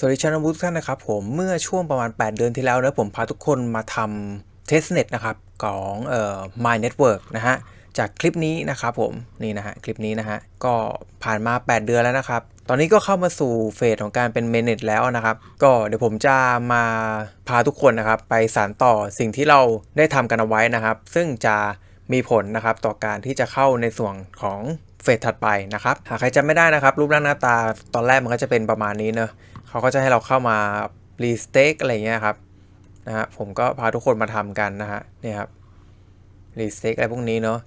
สวัสดีชาวนบุทุกท่านนะครับผมเมื่อช่วงประมาณ 8 เดือนที่แล้วนะผมพาทุกคนมาทำ testnet นะครับของเอ่อ my network นะฮะจากคลิปนี้นะครับผมนี่นะฮะคลิปนี้นะฮะก็ผ่านมา 8 เดือนแล้วนะครับ ตอนนี้ก็เข้ามาสู่เฟสของการเป็น mainnet แล้วนะครับ ก็เดี๋ยวผมจะมาพาทุกคนนะครับไปสานต่อสิ่งที่เราได้ทำกันเอาไว้นะครับ ซึ่งจะมีผลนะครับต่อการที่จะเข้าในส่วนของเฟสถัดไปนะครับหากใครจำไม่ได้นะครับ รูปร่างหน้าตาตอนแรกมันก็จะเป็นประมาณนี้เนอะ เขาก็จะให้เราเข้ามารีสเต็กอะไรเงี้ยครับนะฮะผมก็พาทุกคนมาทำกันนะฮะนี่ครับรีสเต็กอะไรพวกนี้เนอะ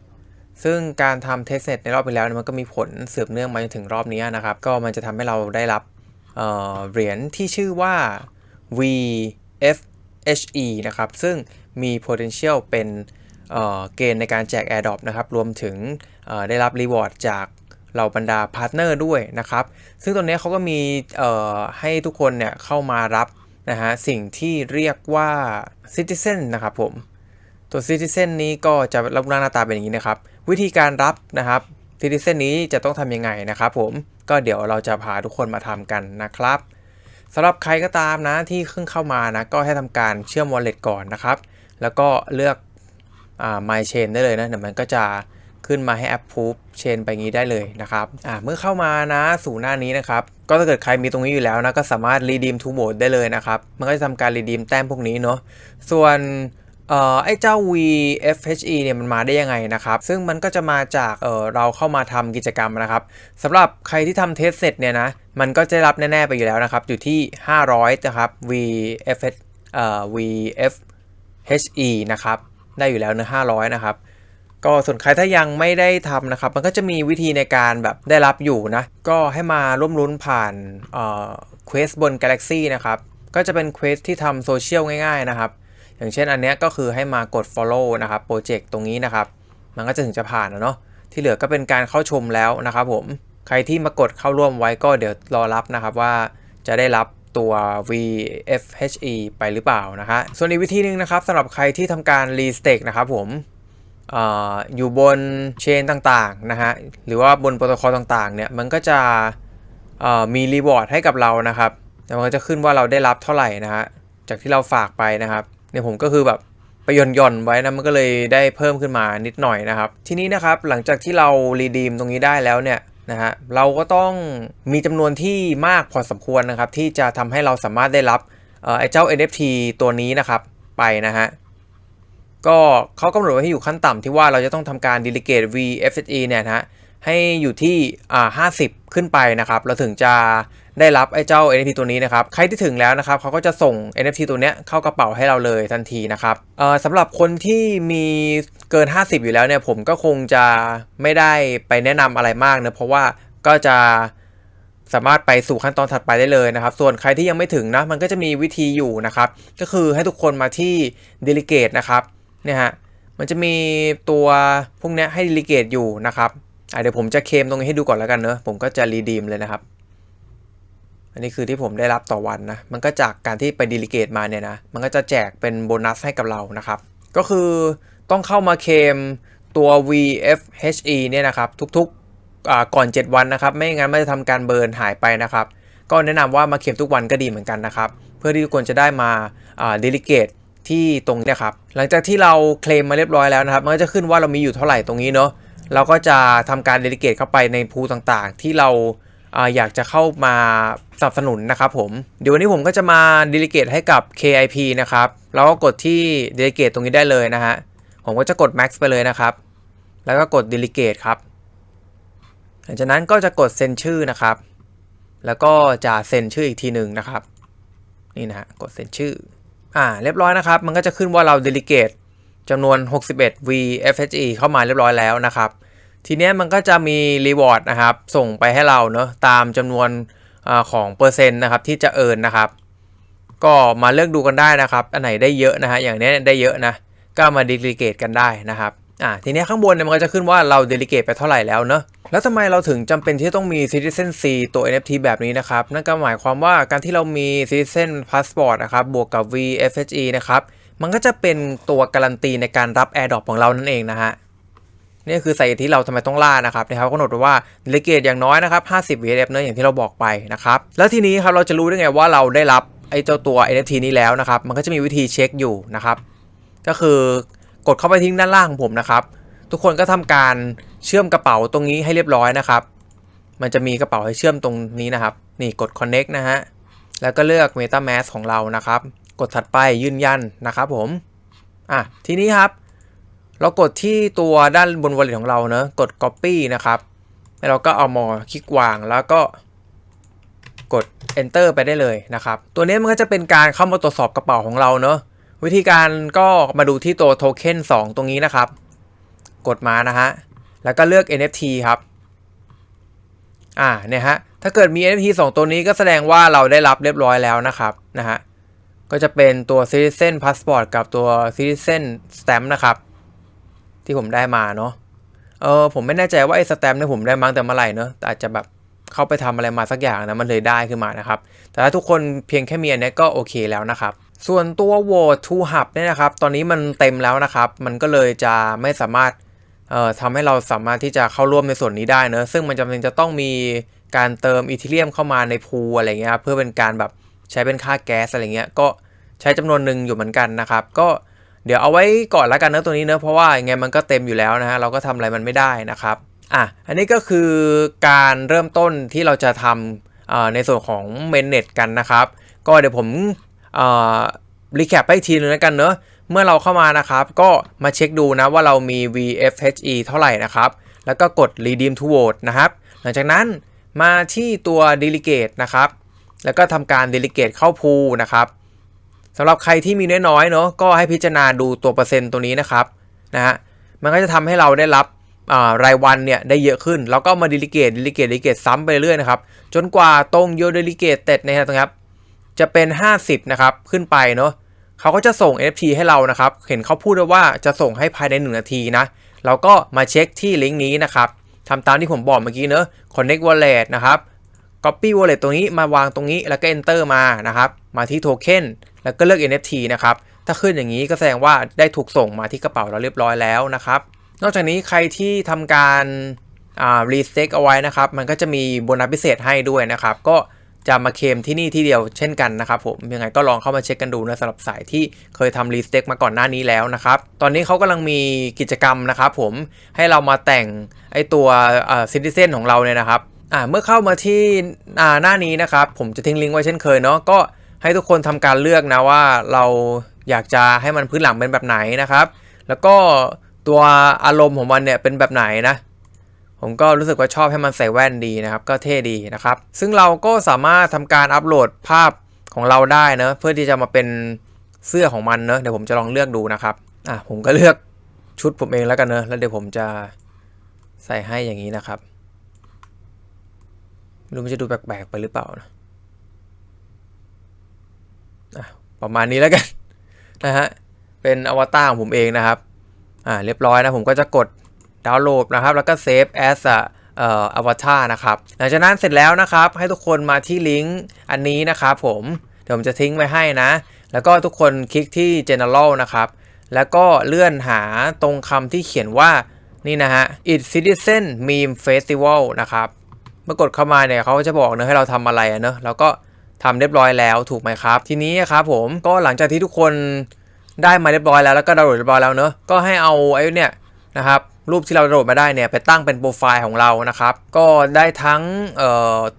ซึ่งการทำเทสเน็ตในรอบไปแล้วมันก็มีผลสืบเนื่องมาจนถึงรอบนี้นะครับ ก็มันจะทำให้เราได้รับเเหรียญที่ชื่อว่า VFHE นะครับ ซึ่งมี potential เป็นเเกณฑ์ในการแจก AirDrop นะครับ รวมถึงได้รับ reward จาก เหล่าบรรดาพาร์ทเนอร์ด้วยนะครับ ซึ่งตรงนี้เขาก็มีให้ทุกคนเนี่ยเข้ามารับนะฮะสิ่งที่เรียกว่า Citizen นะครับผม ตัว Citizen นี้ก็จะรับหน้าตาเป็นอย่างนี้นะครับ วิธีการรับนะครับ Citizen นี้จะต้องทำยังไงนะครับผมก็เดี๋ยวเราจะพาทุกคนมาทำกันนะครับสำหรับใครก็ตามนะที่เพิ่งเข้ามานะก็ให้ทำการเชื่อม wallet ก่อนนะครับ แล้วก็เลือกอ่า my chain ได้เลยนะเดี๋ยวมันก็จะ ขึ้นมาให้ approve chain ไปงี้ได้เลยนะครับอ่าเมื่อเข้ามานะสู่หน้านี้นะครับก็ถ้าเกิดใครมีตรงนี้อยู่แล้วนะก็สามารถ redeem to vote ได้เลยนะครับมันก็จะทำการ redeem แต้มพวกนี้เนาะส่วนเอ่อไอ้เจ้า VFHE เนี่ยมันมาได้ยังไงนะครับ ซึ่งมันก็จะมาจากเอ่อเราเข้ามาทำกิจกรรมนะครับสำหรับใครที่ทำเทสเสร็จเนี่ยนะมันก็จะรับแน่ ๆ ไปอยู่แล้วนะครับ อยู่ที่ 500 นะครับ VFH เอ่อ VFHE นะครับ ได้อยู่แล้วเนะ500 นะครับ ก็ส่วนใครถ้ายังไม่ได้ทำนะครับ มันก็จะมีวิธีในการแบบได้รับอยู่นะ ก็ให้มาร่วมรุ้นผ่านเอ่อเควสบน Galaxy นะครับ ก็จะเป็นเควสที่ทำโซเชียลง่ายๆนะครับ อย่างเช่นอันเนี้ยก็คือให้มากด follow นะครับโปรเจกต์ตรงนี้นะครับ มันก็จะถึงจะผ่านนะเนาะที่เหลือก็เป็นการเข้าชมแล้วนะครับผมใครที่มากดเข้าร่วมไว้ก็เดี๋ยวรอรับนะครับว่าจะได้รับตัว VFHE ไปหรือเปล่านะฮะส่วนอีกวิธีหนึ่งนะครับสำหรับใครที่ทำการ restake นะครับผม อยู่บนเชนต่างๆนะฮะหรือว่าบนโปรโตคอลต่างๆเนี่ยมันก็จะมีรีวอร์ดให้กับเรานะครับแต่มันก็จะขึ้นว่าเราได้รับเท่าไหร่นะฮะจากที่เราฝากไปนะครับเนี่ยผมก็คือแบบไปหย่อนย่อนไว้นะมันก็เลยได้เพิ่มขึ้นมานิดหน่อยนะครับ ทีนี้นะครับหลังจากที่เรารีดีมตรงนี้ได้แล้วเนี่ยนะฮะเราก็ต้องมีจำนวนที่มากพอสมควรนะครับ ที่จะทำให้เราสามารถได้รับไอ้เจ้า NFT ตัวนี้นะครับไปนะฮะ ก็เขากำหนดไว้ให้อยู่ขั้นต่ำที่ว่าเราจะต้องทำการ delegate VFSE เนี่ยนะฮะให้อยู่ที่อ่า50 ขึ้นไปนะครับ เราถึงจะได้รับไอ้เจ้า NFT ตัวนี้นะครับ ใครที่ถึงแล้วนะครับเขาก็จะส่ง NFT ตัวเนี้ยเข้ากระเป๋าให้เราเลยทันทีนะครับเอ่อสำหรับคนที่มีเกิน 50 อยู่แล้วเนี่ยผมก็คงจะไม่ได้ไปแนะนำอะไรมากเนะเพราะว่าก็จะสามารถไปสู่ขั้นตอนถัดไปได้เลยนะครับ ส่วนใครที่ยังไม่ถึงนะมันก็จะมีวิธีอยู่นะครับ ก็คือให้ทุกคนมาที่ delegate นะครับ เนี่ยฮะมันจะมีตัวพวกนี้ให้ delegate อยู่นะครับอะเดี๋ยวผมจะเคมตรงนี้ให้ดูก่อนแล้วกันเนอะผมก็จะ redeem เลยนะครับ อันนี้คือที่ผมได้รับต่อวันนะ มันก็จากการที่ไป delegate มาเนี่ยนะ มันก็จะแจกเป็นโบนัสให้กับเรานะครับ ก็คือต้องเข้ามาเคมตัว VFHE เนี่ยนะครับ ทุกๆอ่าก่อน 7 วันนะครับ ไม่งั้นมันจะทำการเบิร์นหายไปนะครับ ก็แนะนำว่ามาเข็มทุกวันก็ดีเหมือนกันนะครับ เพื่อที่ทุกคนจะได้มาอ่า delegate ที่ตรงนี้ครับ หลังจากที่เราเคลมมาเรียบร้อยแล้วนะครับ มันก็จะขึ้นว่าเรามีอยู่เท่าไหร่ตรงนี้เนาะ เราก็จะทำการ delegate เข้าไปในพูต่างๆ ที่เราอยากจะเข้ามาสนับสนุนนะครับผม เดี๋ยววันนี้ผมก็จะมา delegate ให้กับ KIP นะครับ เราก็กดที่ delegate ตรงนี้ได้เลยนะฮะ ผมก็จะกด max ไปเลยนะครับ แล้วก็กด delegate ครับ หลังจากนั้นก็จะกดเซ็นชื่อนะครับ แล้วก็จะเซ็นชื่ออีกทีหนึ่งนะครับ นี่นะฮะ กดเซ็นชื่อ อ่าเรียบร้อยนะครับ มันก็จะขึ้นว่าเรา delegate จำนวน 61 VFHE เข้ามาเรียบร้อยแล้วนะครับ ทีเนี้ยมันก็จะมี reward นะครับ ส่งไปให้เราเนาะตามจำนวนอของเปอร์เซ็นต์นะครับที่จะเอินนะครับ ก็มาเลือกดูกันได้นะครับ อันไหนได้เยอะนะฮะอย่างเนี้ยได้เยอะนะ ก็มา delegate กันได้นะครับ อ่าทีนี้ข้างบนเนี่ยมันก็จะขึ้นว่าเรา delegate ไปเท่าไหร่แล้วเนอะแล้วทำไมเราถึงจำเป็นที่ต้องมี Citizen C ตัว NFT แบบนี้นะครับ นั่นก็หมายความว่าการที่เรามี Citizen Passport นะครับบวกกับ VFHE นะครับมันก็จะเป็นตัวการันตีในการรับ AirDrop ของเรานั่นเองนะฮะนี่คือสาเหตุที่เราทำไมต้องล่านะครับนะครับกำหนดไว้ว่าเลเกตอย่างน้อยนะครับ50 VF เนอะอย่างที่เราบอกไปนะครับแล้วทีนี้ครับเราจะรู้ได้ไงว่าเราได้รับไอ้เจ้าตัว NFT นี้แล้วนะครับมันก็จะมีวิธีเช็คอยู่นะครับก็คือ กดเข้าไปที่ด้านล่างของผมนะครับ ทุกคนก็ทำการเชื่อมกระเป๋าตรงนี้ให้เรียบร้อยนะครับ มันจะมีกระเป๋าให้เชื่อมตรงนี้นะครับ นี่กด connect นะฮะ แล้วก็เลือก MetaMask ของเรานะครับ กดถัดไปยืนยันนะครับผม อะ ทีนี้ครับ เรากดที่ตัวด้านบน wallet ของเราเนอะ กด copy นะครับ แล้วเราก็เอามาคลิกวางแล้วก็กด enter ไปได้เลยนะครับ ตัวนี้มันก็จะเป็นการเข้ามาตรวจสอบกระเป๋าของเราเนอะ วิธีการก็มาดูที่ตัวโทเค็น2ตรงนี้นะครับ กดมานะฮะ แล้วก็เลือก NFT ครับ อ่าเนี่ยฮะ ถ้าเกิดมี NFT 2 ตัวนี้ก็แสดงว่าเราได้รับเรียบร้อยแล้วนะครับนะฮะ ก็จะเป็นตัว Citizen Passport กับตัว Citizen Stamp นะครับ ที่ผมได้มาเนาะ เออผมไม่แน่ใจว่าไอ้สแตมป์เนี่ยผมได้มั้งแต่เมื่อไหร่เนอะแต่อาจจะแบบเข้าไปทำอะไรมาสักอย่างนะมันเลยได้ขึ้นมานะครับ แต่ถ้าทุกคนเพียงแค่มีอันนี้ก็โอเคแล้วนะครับ ส่วนตัว Vote to Hub เนี่ยนะครับ ตอนนี้มันเต็มแล้วนะครับ มันก็เลยจะไม่สามารถเอ่อทำให้เราสามารถที่จะเข้าร่วมในส่วนนี้ได้เนอะซึ่งมันจำเป็นจะต้องมีการเติมอีเทเรียมเข้ามาในพูอะไรเงี้ยเพื่อเป็นการแบบใช้เป็นค่าแก๊สอะไรเงี้ยก็ใช้จำนวนหนึ่งอยู่เหมือนกันนะครับ ก็เดี๋ยวเอาไว้ก่อนละกันเนอะตัวนี้เนอะเพราะว่ายังไงมันก็เต็มอยู่แล้วนะฮะเราก็ทำอะไรมันไม่ได้นะครับอะอันนี้ก็คือการเริ่มต้นที่เราจะทำเอ่อในส่วนของ mainnet กันนะครับ ก็เดี๋ยวผม รีแคปให้อีกทีนึงแล้วกันเนอะเมื่อเราเข้ามานะครับ ก็มาเช็คดูนะว่าเรามี VFHE เท่าไหร่นะครับ แล้วก็กด redeem to vote นะครับ หลังจากนั้นมาที่ตัว delegate นะครับ แล้วก็ทำการ delegate เข้า pool นะครับสำหรับใครที่มีน้อยๆเนาะก็ให้พิจารณาดูตัวเปอร์เซ็นต์ตัวนี้นะครับนะฮะมันก็จะทำให้เราได้รับรายวันเนี่ยได้เยอะขึ้น แล้วก็มา delegate delegate delegate ซ้ำไปเรื่อยนะครับ จนกว่าตรง your delegate เสร็จนะครับ จะเป็น 50 นะครับ ขึ้นไปเนาะเขาก็จะส่ง NFT ให้เรานะครับ เห็นเขาพูดว่าจะส่งให้ภายใน 1 นาทีนะ เราก็มาเช็คที่ลิงก์นี้นะครับทำตามที่ผมบอกเมื่อกี้เนอะ connect wallet นะครับ copy wallet ตรงนี้มาวางตรงนี้แล้วก็ enter มานะครับ มาที่ token แล้วก็เลือก NFT นะครับ ถ้าขึ้นอย่างนี้ก็แสดงว่าได้ถูกส่งมาที่กระเป๋าเราเรียบร้อยแล้วนะครับ นอกจากนี้ใครที่ทำการอ่า restake เอาไว้นะครับ มันก็จะมีโบนัสพิเศษให้ด้วยนะครับ ก็ จะมาเคมที่นี่ที่เดียวเช่นกันนะครับผมยังไงก็ลองเข้ามาเช็คกันดูนะสำหรับสายที่เคยทำ restake มาก่อนหน้านี้แล้วนะครับ ตอนนี้เขากำลังมีกิจกรรมนะครับผมให้เรามาแต่งไอตัวอ่า citizen ของเราเนี่ยนะครับอ่าเมื่อเข้ามาที่หน้านี้นะครับ ผมจะทิ้งลิงก์ไว้เช่นเคยเนาะก็ให้ทุกคนทำการเลือกนะว่าเราอยากจะให้มันพื้นหลังเป็นแบบไหนนะครับ แล้วก็ตัวอารมณ์ของมันเนี่ยเป็นแบบไหนนะ ผมก็รู้สึกว่าชอบให้มันใส่แว่นดีนะครับ ก็เท่ดีนะครับ ซึ่งเราก็สามารถทำการอัปโหลดภาพของเราได้เนอะเพื่อที่จะมาเป็นเสื้อของมันเนอะเดี๋ยวผมจะลองเลือกดูนะครับอะผมก็เลือกชุดผมเองแล้วกันเนอะแล้วเดี๋ยวผมจะใส่ให้อย่างนี้นะครับไม่รู้มันจะดูแปลกๆไปหรือเปล่านะอะประมาณนี้แล้วกันนะฮะเป็นอวตารของผมเองนะครับอ่าเรียบร้อยนะผมก็จะกด ดาวน์โหลดนะครับ แล้วก็เซฟ as a เอ่ออวตารนะครับ หลังจากนั้นเสร็จแล้วนะครับ ให้ทุกคนมาที่ลิงก์อันนี้นะครับผม เดี๋ยวผมจะทิ้งไว้ให้นะ แล้วก็ทุกคนคลิกที่ general นะครับ แล้วก็เลื่อนหาตรงคำที่เขียนว่านี่นะฮะ it citizen meme festival นะครับ เมื่อกดเข้ามาเนี่ยเขาจะบอกเนอะให้เราทำอะไรอะเนอะแล้วก็ทำเรียบร้อยแล้วถูกไหมครับ ทีนี้ครับผมก็หลังจากที่ทุกคนได้มาเรียบร้อยแล้วแล้วก็ดาวน์โหลดเรียบร้อยแล้วเนอะก็ให้เอาไอ้เนี่ยนะครับ รูปที่เราโหลดมาได้เนี่ยไปตั้งเป็นโปรไฟล์ของเรานะครับ ก็ได้ทั้ง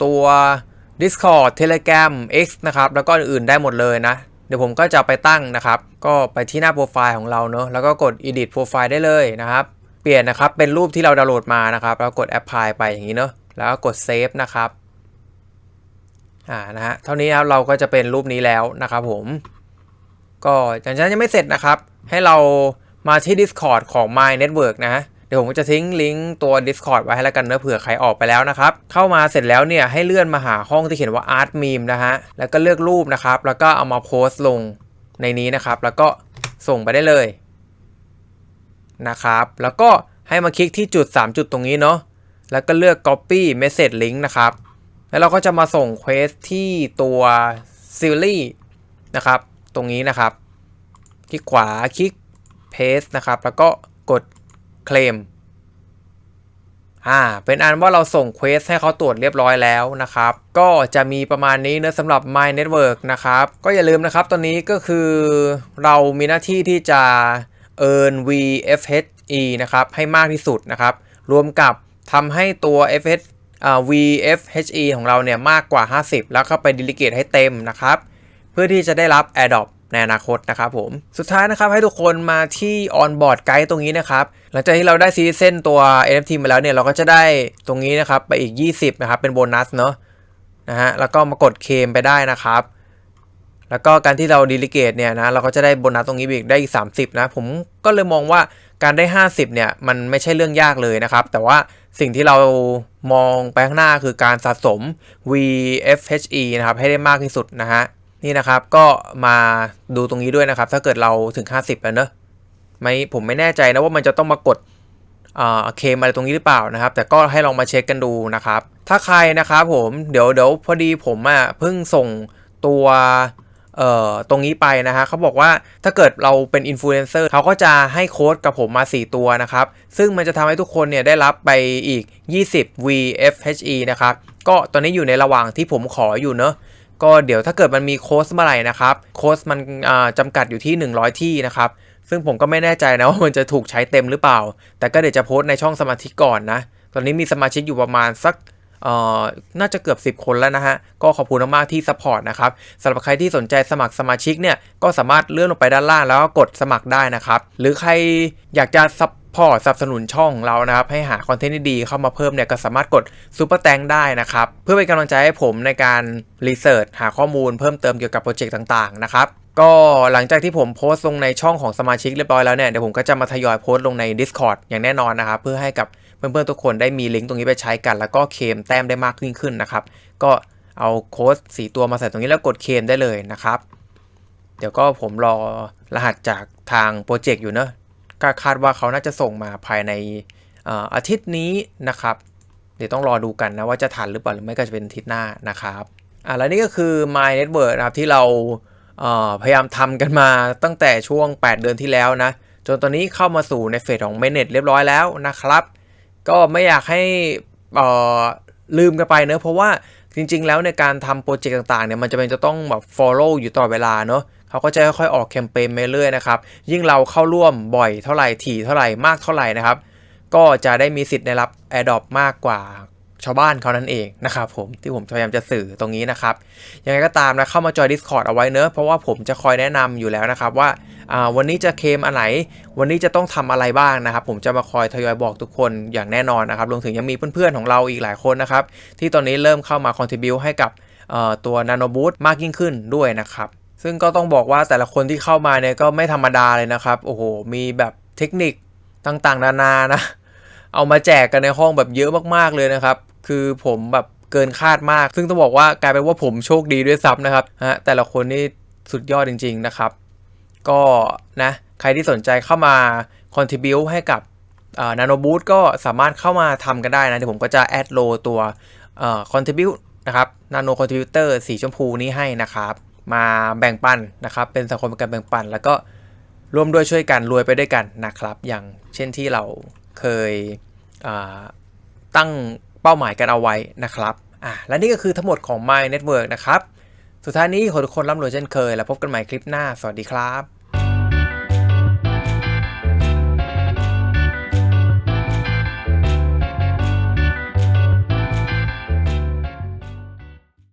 ตัว Discord Telegram X นะครับ แล้วก็อื่นๆได้หมดเลยนะ เดี๋ยวผมก็จะไปตั้งนะครับ ก็ไปที่หน้าโปรไฟล์ของเราเนอะแล้วก็กด edit profile ได้เลยนะครับ เปลี่ยนนะครับ เป็นรูปที่เราดาวน์โหลดมานะครับ แล้วกด apply ไปอย่างนี้เนอะแล้วก็กด save นะครับ อ่า นะฮะ เท่านี้ครับเราก็จะเป็นรูปนี้แล้วนะครับผม ก็อย่างนั้นยังไม่เสร็จนะครับ ให้เรามาที่ Discord ของ My Network นะ ดี๋ยวผมจะทิ้งลิงก์ตัว Discord ไว้ให้แล้วกันเนอะเผื่อใครออกไปแล้วนะครับ เข้ามาเสร็จแล้วเนี่ยให้เลื่อนมาหาห้องที่เขียนว่า Art Meme นะฮะ แล้วก็เลือกรูปนะครับ แล้วก็เอามาโพสต์ลงในนี้นะครับ แล้วก็ส่งไปได้เลยนะครับ แล้วก็ให้มาคลิกที่จุด 3 จุดตรงนี้เนาะ แล้วก็เลือก copy message link นะครับ แล้วเราก็จะมาส่งเควสที่ตัวซีรีส์นะครับ ตรงนี้นะครับ คลิกขวา คลิก paste นะครับ แล้วก็กด claim อ่า เป็นอันว่าเราส่งเควสให้เขาตรวจเรียบร้อยแล้วนะครับ ก็จะมีประมาณนี้นะสำหรับ My Network นะครับ ก็อย่าลืมนะครับ ตอนนี้ก็คือเรามีหน้าที่ที่จะ earn VFHE นะครับ ให้มากที่สุดนะครับ รวมกับทำให้ตัว FH VFHE ของเราเนี่ยมากกว่า 50 แล้วเข้าไปดิลิเกตให้เต็มนะครับ เพื่อที่จะได้รับ AirDrop ในอนาคตนะครับผม สุดท้ายนะครับให้ทุกคนมาที่ onboard guide ตรงนี้นะครับ หลังจากที่เราได้ซีเส้นตัว NFT มาแล้วเนี่ยเราก็จะได้ตรงนี้นะครับไปอีก 20 นะครับ เป็นโบนัสเนาะนะฮะแล้วก็มากดเคมไปได้นะครับแล้วก็การที่เราดิลิเกตเนี่ยนะเราก็จะได้โบนัสตรงนี้อีกได้อีก 30 นะ ผมก็เลยมองว่าการได้ 50 เนี่ย มันไม่ใช่เรื่องยากเลยนะครับ แต่ว่าสิ่งที่เรามองไปข้างหน้าคือการสะสม VFHE นะครับ ให้ได้มากที่สุดนะฮะ นี่นะครับก็มาดูตรงนี้ด้วยนะครับ ถ้าเกิดเราถึง 50 แล้วเนอะไม่ผมไม่แน่ใจนะว่ามันจะต้องมากดอ่าเคมอะไรตรงนี้หรือเปล่านะครับ แต่ก็ให้ลองมาเช็คกันดูนะครับ ถ้าใครนะครับผมเดี๋ยวเดี๋ยวพอดีผมอะเพิ่งส่งตัวเอ่อตรงนี้ไปนะฮะเขาบอกว่าถ้าเกิดเราเป็นอินฟลูเอนเซอร์เขาก็จะให้โค้ดกับผมมา 4 ตัวนะครับ ซึ่งมันจะทำให้ทุกคนเนี่ยได้รับไปอีก 20 VFHE นะครับ ก็ตอนนี้อยู่ในระหว่างที่ผมขออยู่เนอะ ก็เดี๋ยวถ้าเกิดมันมีโค้ดเมื่อไหร่นะครับโค้ดมันอ่าจำกัดอยู่ที่ 100 ที่นะครับซึ่งผมก็ไม่แน่ใจนะว่ามันจะถูกใช้เต็มหรือเปล่า แต่ก็เดี๋ยวจะโพสต์ในช่องสมาชิกก่อนนะ ตอนนี้มีสมาชิกอยู่ประมาณสักอ่อน่าจะเกือบ 10 คนแล้วนะฮะ ก็ขอบคุณมากๆที่ซัพพอร์ตนะครับสำหรับใครที่สนใจสมัครสมาชิกเนี่ย ก็สามารถเลื่อนลงไปด้านล่างแล้วก็กดสมัครได้นะครับ หรือใครอยากจะซัพ พอสนับสนุนช่องเรานะครับ ให้หาคอนเทนต์ดีๆเข้ามาเพิ่มเนี่ยก็สามารถกดซูเปอร์แตงได้นะครับ เพื่อเป็นกำลังใจให้ผมในการรีเสิร์ชหาข้อมูลเพิ่มเติมเกี่ยวกับโปรเจกต์ต่างๆนะครับก็หลังจากที่ผมโพสต์ลงในช่องของสมาชิกเรียบร้อยแล้วเนี่ยเดี๋ยวผมก็จะมาทยอยโพสต์ลงใน Discord อย่างแน่นอนนะครับ เพื่อให้กับเพื่อนๆทุกคนได้มีลิงก์ตรงนี้ไปใช้กัน แล้วก็เคมแต้มได้มากยิ่งขึ้นนะครับ ก็เอาโค้ดสีตัวมาใส่ตรงนี้แล้วกดเคมได้เลยนะครับ เดี๋ยวก็ผมรอรหัสจากทางโปรเจกต์อยู่เนอะ ก็คาดว่าเขาน่าจะส่งมาภายในอาทิตย์นี้นะครับ เดี๋ยวต้องรอดูกันนะว่าจะทันหรือเปล่าหรือไม่ก็จะเป็นอาทิตย์หน้านะครับอะแล้วนี่ก็คือ My Network นะครับที่เราพยายามทำกันมาตั้งแต่ช่วง 8 เดือนที่แล้วนะ จนตอนนี้เข้ามาสู่ในเฟสของ Mainnet เรียบร้อยแล้วนะครับ ก็ไม่อยากให้ลืมกันไปเนอะเพราะว่าจริงๆ แล้วในการทำโปรเจกต์ต่างๆเนี่ยมันจะเป็นจะต้องแบบ follow อยู่ตลอดเวลาเนอะ เขาก็จะค่อยๆออกแคมเปญไปเรื่อยนะครับ ยิ่งเราเข้าร่วมบ่อยเท่าไหร่ถี่เท่าไหร่มากเท่าไหร่นะครับ ก็จะได้มีสิทธิ์ได้รับ AirDrop มากกว่าชาวบ้านเขานั่นเองนะครับผมที่ผมพยายามจะสื่อตรงนี้นะครับยังไงก็ตามนะเข้ามาจอย Discord เอาไว้เนอะเพราะว่าผมจะคอยแนะนำอยู่แล้วนะครับว่าอ่าวันนี้จะเคมอันไหน วันนี้จะต้องทำอะไรบ้างนะครับ ผมจะมาคอยทยอยบอกทุกคนอย่างแน่นอนนะครับรวมถึงยังมีเพื่อนๆของเราอีกหลายคนนะครับที่ตอนนี้เริ่มเข้ามา contribu ให้กับตัว Nano Boost มากยิ่งขึ้นด้วยนะครับ ซึ่งก็ต้องบอกว่าแต่ละคนที่เข้ามาเนี่ยก็ไม่ธรรมดาเลยนะครับ โอ้โห มีแบบเทคนิคต่างๆ นานานะ เอามาแจกกันในห้องแบบเยอะมากๆเลยนะครับ คือผมแบบเกินคาดมาก ซึ่งต้องบอกว่ากลายเป็นว่าผมโชคดีด้วยซ้ำนะครับฮะแต่ละคนนี่สุดยอดจริง ๆนะครับ ก็นะใครที่สนใจเข้ามา contribu ให้กับนาโนบูธก็สามารถเข้ามาทำกันได้นะเดี๋ยวผมก็จะแอดโลตัวเอ่อ contribu นะครับ nano contributor สีชมพูนี้ให้นะครับ มาแบ่งปันนะครับ เป็นสังคมการแบ่งปัน แล้วก็ร่วมด้วยช่วยกันรวยไปด้วยกันนะครับ อย่างเช่นที่เราเคยตั้งเป้าหมายกันเอาไว้นะครับอะและนี่ก็คือทั้งหมดของ My Network นะครับ สุดท้ายนี้ขอทุกคนร่ำรวยเช่นเคย แล้วพบกันใหม่คลิปหน้า สวัสดีครับ